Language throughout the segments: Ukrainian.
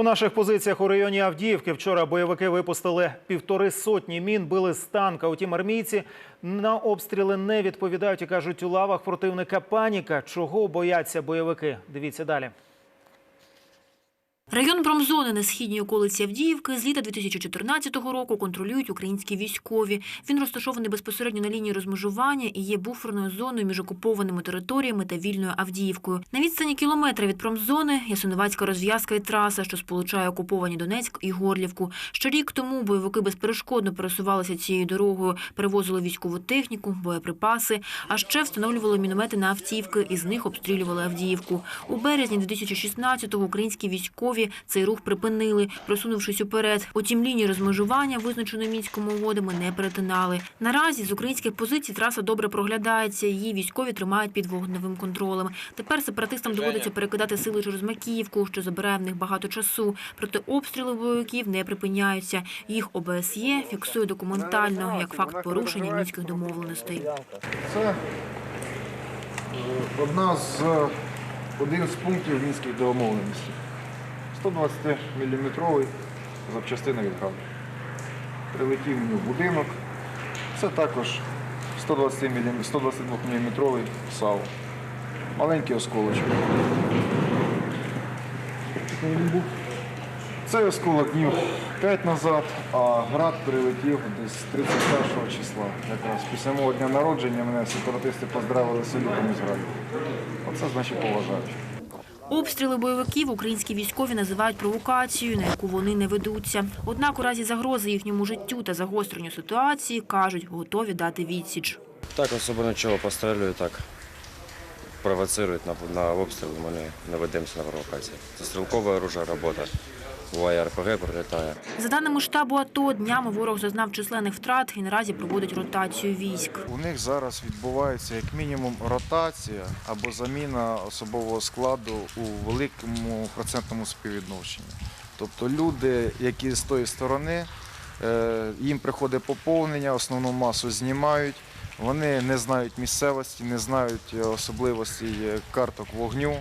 По наших позиціях у районі Авдіївки вчора бойовики випустили півтори сотні мін, били з танка. Утім, армійці на обстріли не відповідають і кажуть, у лавах противника паніка. Чого бояться бойовики? Дивіться далі. Район промзони на східній околиці Авдіївки з літа 2014 року контролюють українські військові. Він розташований безпосередньо на лінії розмежування і є буферною зоною між окупованими територіями та вільною Авдіївкою. На відстані кілометра від промзони Ясиновацька розв'язка і траса, що сполучає окуповані Донецьк і Горлівку. Ще рік тому бойовики безперешкодно пересувалися цією дорогою, перевозили військову техніку, боєприпаси, а ще встановлювали міномети на автівки і з них обстрілювали Авдіївку. У березні 2016-го українські військові цей рух припинили, просунувшись уперед. Утім, лінії розмежування, визначеної мінськими угодами, не перетинали. Наразі з українських позицій траса добре проглядається. Її військові тримають під вогневим контролем. Тепер сепаратистам доводиться перекидати сили через Макіївку, що забирає в них багато часу. Проте обстріли бойовиків не припиняються. Їх ОБСЄ фіксує документально як факт порушення мінських домовленостей. Це е, одна з один з пунктів мінських домовленостей. 120-мм запчастина від граду. Прилетів мені в будинок. Це також 122 мм САУ. Маленький осколочок. Цей осколок днів 5 назад, а град прилетів десь 31 числа. Якраз після мого дня народження мене сепаратисти поздравили з салютом із граду. Оце значить поважають. Обстріли бойовиків українські військові називають провокацією, на яку вони не ведуться. Однак у разі загрози їхньому життю та загостренню ситуації кажуть, готові дати відсіч. Так особо нічого пострілюють, так провоцирують на, на обстріли, ми не, ведемося на провокації. Це стрілкове оружие, робота. Буває РПГ прилітає. За даними штабу АТО, днями ворог зазнав численних втрат і наразі проводить ротацію військ. У них зараз відбувається як мінімум ротація або заміна особового складу у великому процентному співвідношенні. Тобто люди, які з тої сторони, е, їм приходить поповнення, основну масу знімають. Вони не знають місцевості, не знають е, особливостей карток вогню.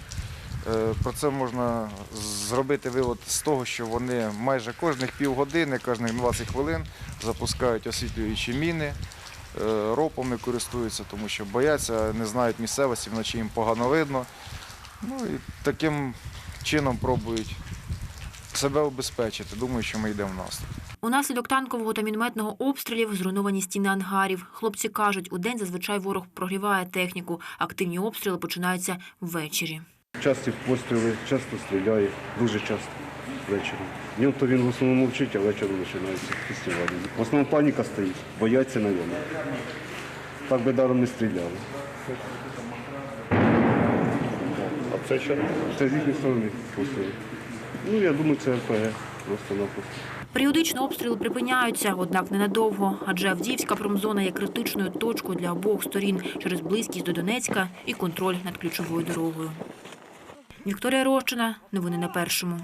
Е, Про це можна зробити вивод з того, що вони майже кожних півгодини, кожних 20 хвилин запускають освітлюючі міни, е, ропами користуються, тому що бояться, не знають місцевості, вночі їм погано видно. Ну і таким чином пробують себе обезпечити. Думаю, що ми йдемо в наступ. Унаслідок танкового та мінометного обстрілів зруйновані стіни ангарів. Хлопці кажуть, у день зазвичай ворог прогріває техніку. Активні обстріли починаються ввечері. Часті постріли, часто стріляє, дуже часто ввечері. Днем то він в основному мовчить, а ввечері починається фестивалі. В основному паніка стоїть, бояться на ньому. Так би даром не стріляли. А це що? Це з їхньої сторони постріли. Ну, я думаю, це РПГ просто-напросто. Періодично обстріли припиняються, однак ненадовго, адже Авдіївська промзона є критичною точкою для обох сторін через близькість до Донецька і контроль над ключовою дорогою. Вікторія Рощина. Новини на першому.